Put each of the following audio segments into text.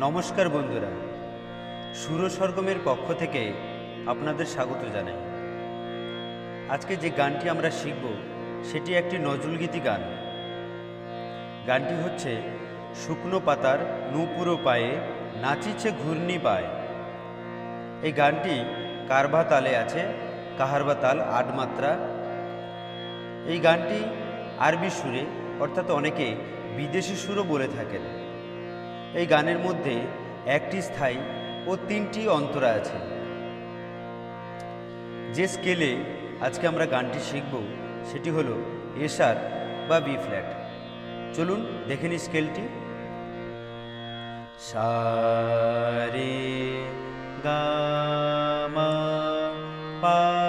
নমস্কার বন্ধুরা। সুর সরগমের পক্ষ থেকে আপনাদের স্বাগত জানাই। আজকে যে গানটি আমরা শিখব, সেটি একটি নজরুলগীতি গান। গানটি হচ্ছে, শুকনো পাতার নূপুরো পায়ে নাচিছে ঘূর্ণি পায়। এই গানটি কারভা তালে আছে কাহারবা তাল আট মাত্রা? এই গানটি আরবি সুরে, অর্থাৎ অনেকে বিদেশি সুরও বলে থাকেন। এই গানের মধ্যে একটি স্থায়ী ও তিনটি অন্তরা আছে। যে স্কেলে আজকে আমরা গানটি শিখব, সেটি হলো এসার বা বি ফ্ল্যাট। চলুন দেখে নিই স্কেলটি। সারে গামা পাধা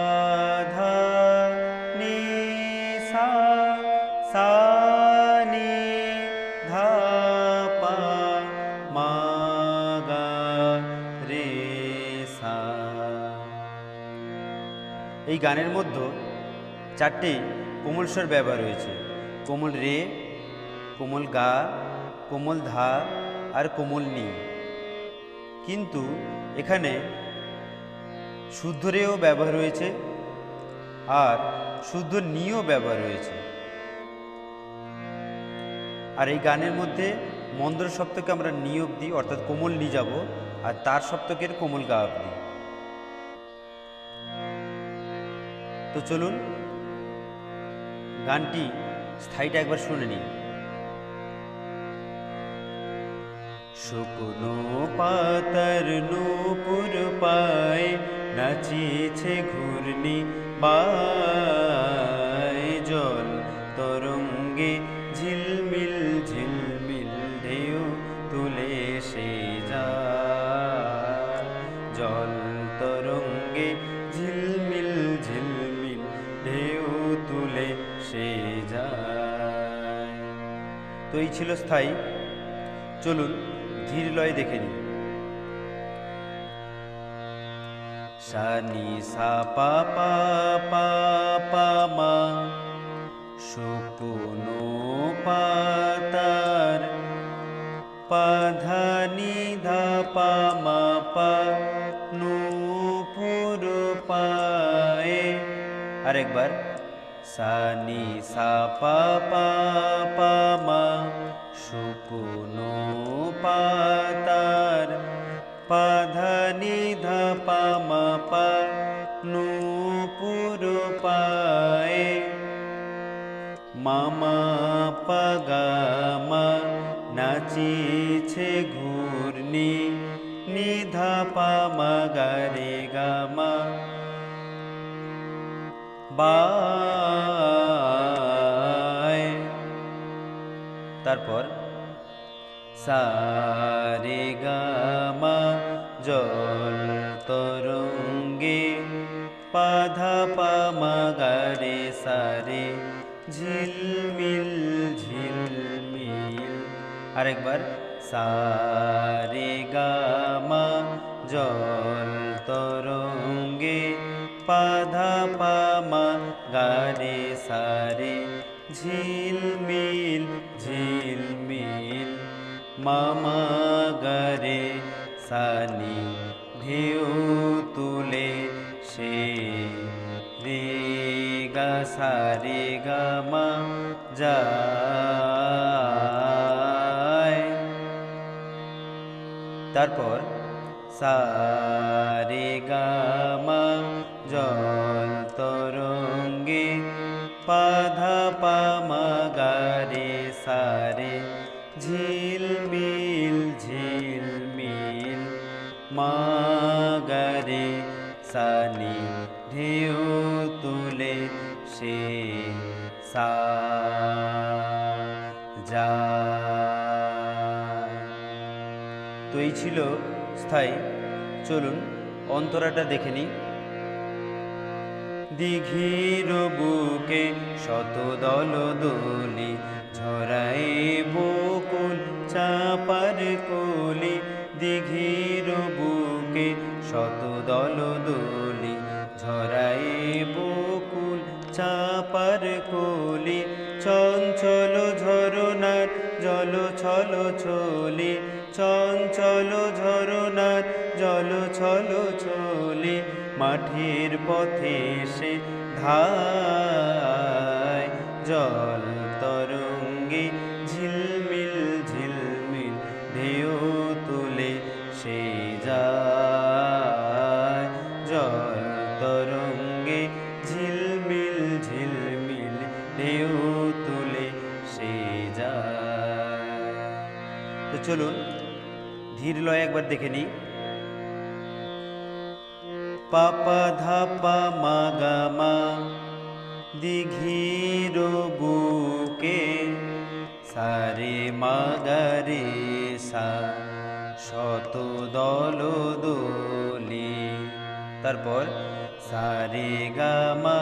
এই গানের মধ্যে চারটি কোমল স্বর ব্যবহার হয়েছে। কোমল রে, কোমল গা, কোমল ধা আর কোমল নি। কিন্তু এখানে শুদ্ধ রেও ব্যবহার হয়েছে আর শুদ্ধ নিও ব্যবহার হয়েছে। আর এই গানের মধ্যে মন্দ্র সপ্তকে আমরা নি অব্দি অর্থাৎ কোমল নি যাব, আর তার সপ্তকের কোমল গা অব্দি তো চলুন গানটি স্থায়ীটা একবার শুনে নিই। শুকনো পাতার নূপুর পায় নাচিছে ঘূর্ণি বায় তো ছিল স্থায়ী। চলুন ধীর লয় দেখে নিই। সানি সা পা পা পা পা মা, শুকনো পাতার পাধানি ধা পা মা পা, নূপুর পায়ে। আরেকবার, সানি সা পা পা পা শুকনো পাতার পাধানি ধা পা নূপুর পায়ে মামা পাগামা নাচিছে ঘূর্ণি নিধা পামা গারে গামা বায় তারপর সারে গামা জল তরঙ্গে পাধা পামা গারে সারে ঝিলমিল ঝিলমিল আরেকবার সারে গামা জল তরঙ্গে পাধা পামা গারে সারে ঝিলমিল ঝিলমিল মামা গারে সানি ঢেউ তুলে সে রে গা সারে গামা যায় তারপর সারে গামা জল তরঙ্গে পাধা পামা গারে সারে মাগারে সানি ঢেউ তুলে সে সা যায় তো এই ছিল স্থায়ী। চলুন অন্তরাটা দেখে নিই। দিঘির বুকে শত দল দোলি ঝরাই বকুল চাপার কোলি। দিঘির বুকে শত দল ঝরাই বকুল, চাপার কোলি, চঞ্চল ঝরনার জল ছল ছলি, চঞ্চল ঝরনার জল ছল চলে মাঠের পথে সে ধায় ঢেউ তুলে সে যায়। তো চলুন, ধীর লয় একবার দেখে নিই। পাপা ধাপা মাগামা দিঘির বুকে সারে মাগারে সা, শত দল দোলে। তারপর সারে গামা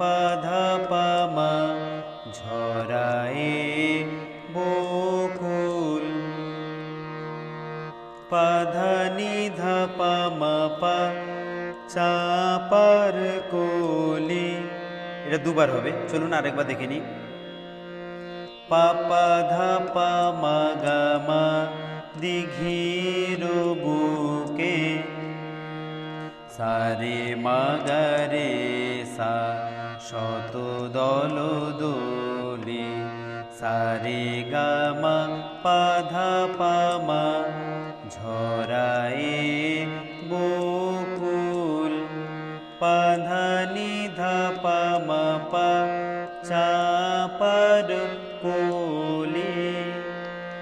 পাধা পামা ঝরায়ে বকুল। পাধানি ধাপা মাপা চাপার কোলি। এটা দুবার হবে, চলুন আরেকবার দেখে নিই। পাপা ধাপা মাগামা দিঘির বুকে। সারে মাগারে সা শত দল দোলে সারে গামা পাধা পামা ঝরায়ে বকুল। পাধানি ধাপা মাপা চাপার কোলে।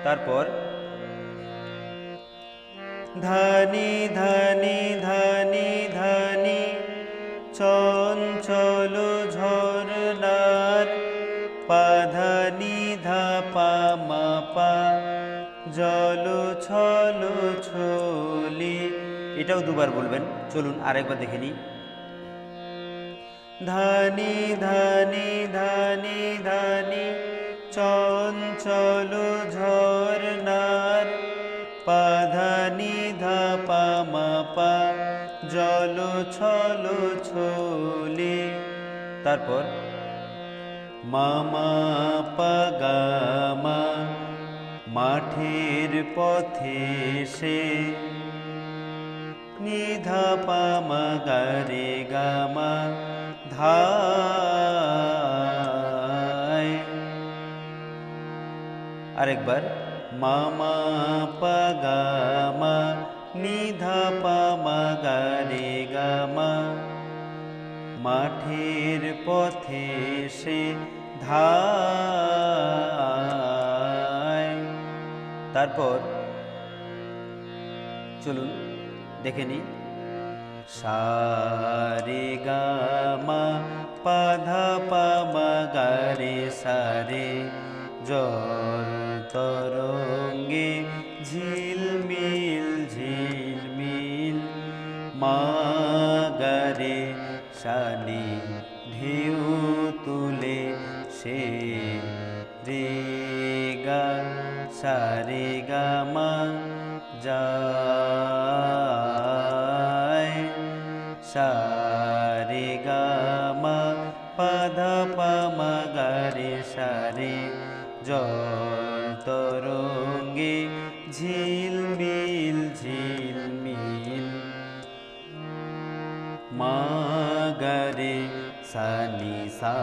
তারপর ধানি ধানি মাপা জল ছল ছলি। এটাও দুবার বলবেন, চলুন আরেকবার দেখে নিই। ধানি ধানি ধানি ধানি, চঞ্চল ঝরনার। পাধানি ধাপা মাপা জল ছল ছলে। তারপর মামা পাগামা মাঠের পথে সে নিধা পামা গারে গামা ধায়। আরেকবার, মামা পাগামা নিধা পামা গারে গামা মাঠের পথে সে ধায়। তারপর চলুন দেখে নিই। সারে গামা পাধা পামা গারে সারে জল তরঙ্গে ঝিলমিল পাধা পামা গারে সারে জল তরঙ্গে ঝিলমিল ঝিলমিল। মাগারে সানি সা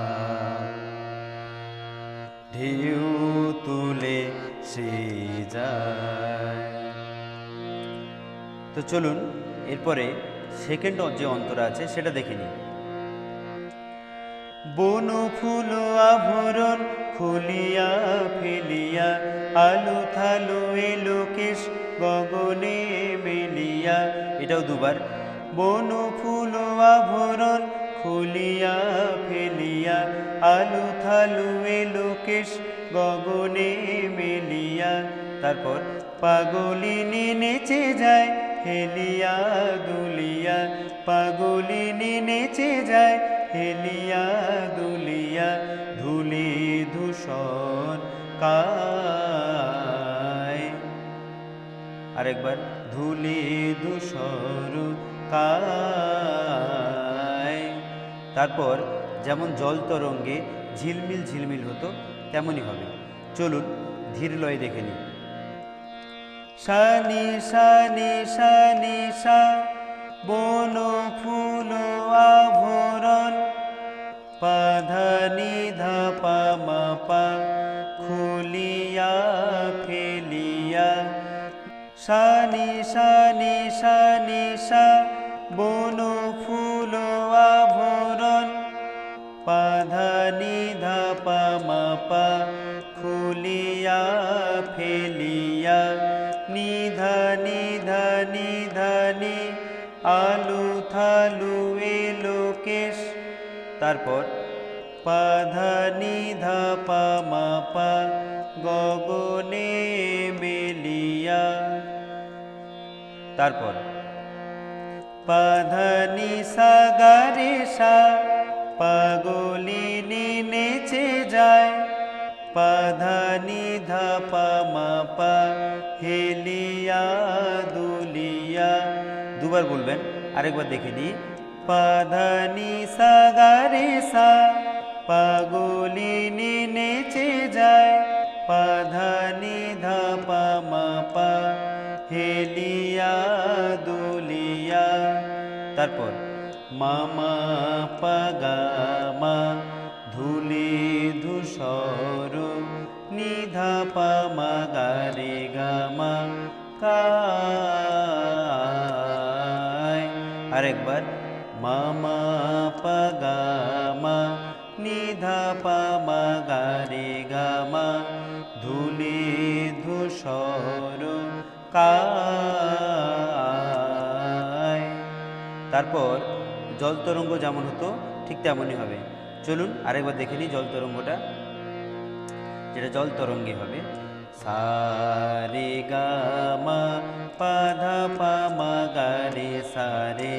ঢেউ তুলে সে যায়। তো চলুন, এরপরে সেকেন্ড যে অন্তরা আছে, সেটা দেখে নিই। বন ফুল আভরণ খুলিয়া ফেলিয়া, আলু থালু এলো কেশ গগনে মেলিয়া। এটাও দুবার। বন ফুল আভরণ খুলিয়া ফেলিয়া, আলু থালু এলো কেশ গগনে মেলিয়া। তারপর পাগলিনী নেচে যায় হেলিয়া দুলিয়া। পাগলিনী নেচে যায় হেলিয়া দুলিয়া ধুলি ধূসর কায়। আরেকবার, ধুলি ধূসর কায়। তারপর, যেমন জল তরঙ্গে ঝিলমিল ঝিলমিল হতো, তেমনই হবে। চলুন, ধীর লয়ে দেখে নিই। শানি শানি শানি সা বন ফুল আভরণ পাধানি ধাপা মাপা খুলিয়া ফেলিয়া। সানি সানি সানি সা বন আলু থালু এলো কেশ। তারপর পাধা নিধা পা মাপা, গগনে মেলিয়া। তারপর পাধানি সাগারে সা পাগলিনী নেচে যায়। পাধানি ধাপা মাপা, হেলিয়া দুবার বলবেন, আরেকবার দেখে দিই পাধানি সাগারে সা পাগলিনী নেচে যায়। পাধানি ধাপা মাপা, হেলিয়া দুলিয়া। তারপর, মামা পাগামা ধুলি ধূসর নিধা পামা গারে গামা কায় আরেকবার। মামা পাগামা নিধা পামা গারে গামা, ধুলি ধূসর তারপর জল তরঙ্গ যেমন হতো, ঠিক তেমনই হবে। চলুন আরেকবার দেখে নিই জল তরঙ্গটা, যেটা জল তরঙ্গে হবে। সারে গামা পাধা পামা গারে সারে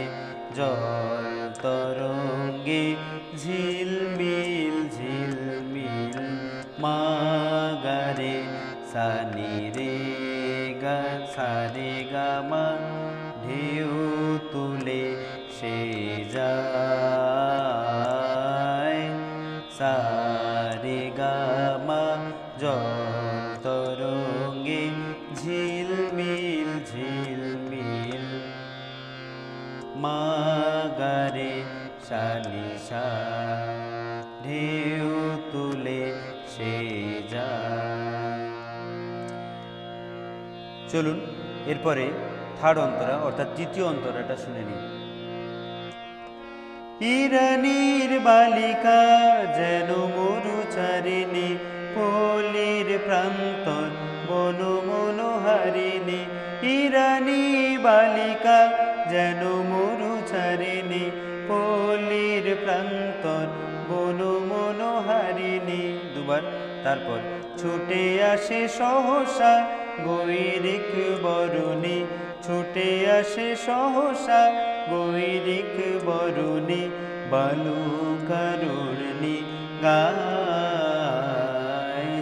জল তরঙ্গে ঝিলমিল ঝিলমিল মা গারে সানি রে গা সারে গামা ঢেউ তুলে সে যায় সারে গামা জল শালিশা ঢেউ তুলে সে যায় চলুন, এরপরে থার্ড অন্তরা, অর্থাৎ তৃতীয় অন্তরাটা শুনে নিই। ইরানির বালিকা যেন মরুচারিণী, পলির প্রান্তর বন মনোহারিণী। ইরানি বালিকা যেন তারপর ছুটে আসে সহসা গৈরিক বরুণী। ছুটে আসে সহসা গৈরিক বরুণী, বালু কারুণী গায়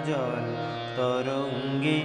জল তরঙ্গে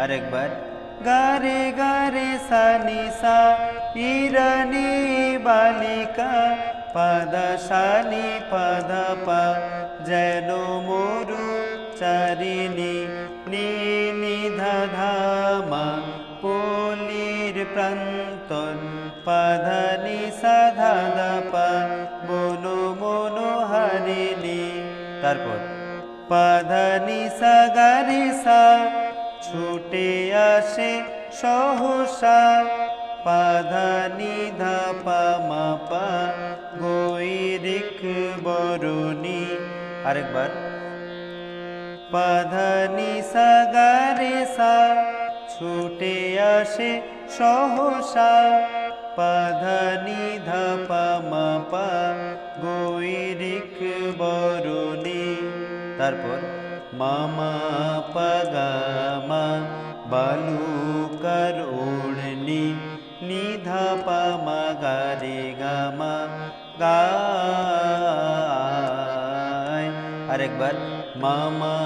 अरे अकबर गारे गार सनिसा हिरणी बालिका पदशाी पद प जनो मोरुचरीनि धीर् प्रन्तु पधनि स ध पोलो बो हरि पधनि सगारि सा ছুটে আসে সহসা পাধানি ধাপা মাপা গৈরিক বরুণী। আরেকবার। পাধানি সাগারে সা, ছুটে আসে সহসা পাধানি ধা পা মা পা, গৈরিক বরণী। তারপর। মামা পাগামা বালুকার ওড়নি নিধা পামা গারে গামা গায় আরেকবার মামা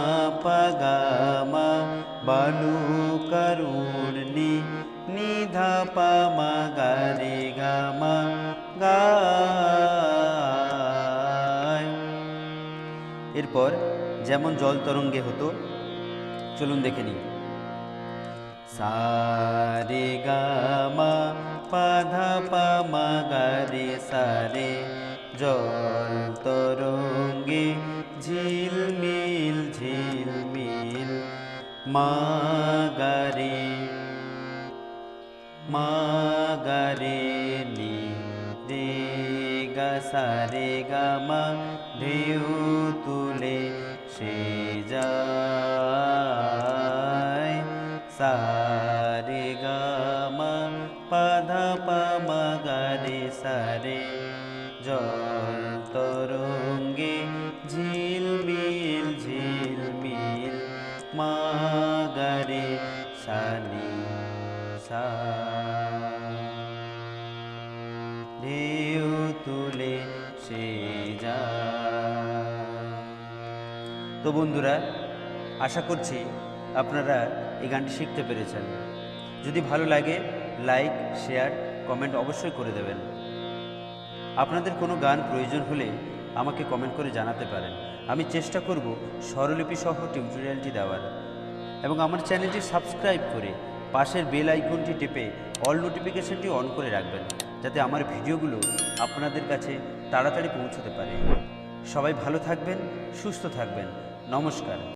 পাগামা বালুকার ওড়নি নিধা পামা গারে গামা গায় এরপর যেমন জল তরঙ্গে হতো, চলুন দেখে নিই। সারে গামা, পাধা পামা গারে সারে, জল তরঙ্গে ঝিলমিল ঝিলমিল মা গারে মা গারে নি রে গা, সারে গামা, ঢেউ তুলে ीजा सरि गम पदपमगरि सरि তো বন্ধুরা, আশা করছি আপনারা এই গানটি শিখতে পেরেছেন। যদি ভালো লাগে, লাইক, শেয়ার, কমেন্ট অবশ্যই করে দেবেন। আপনাদের কোনো গান প্রয়োজন হলে আমাকে কমেন্ট করে জানাতে পারেন। আমি চেষ্টা করব স্বরলিপি সহ টিউটোরিয়ালটি দেওয়ার। এবং আমার চ্যানেলটি সাবস্ক্রাইব করে পাশের বেল আইকনটি টেপে অল নোটিফিকেশনটি অন করে রাখবেন, যাতে আমার ভিডিওগুলো আপনাদের কাছে তাড়াতাড়ি পৌঁছতে পারে। সবাই ভালো থাকবেন, সুস্থ থাকবেন। নমস্কার।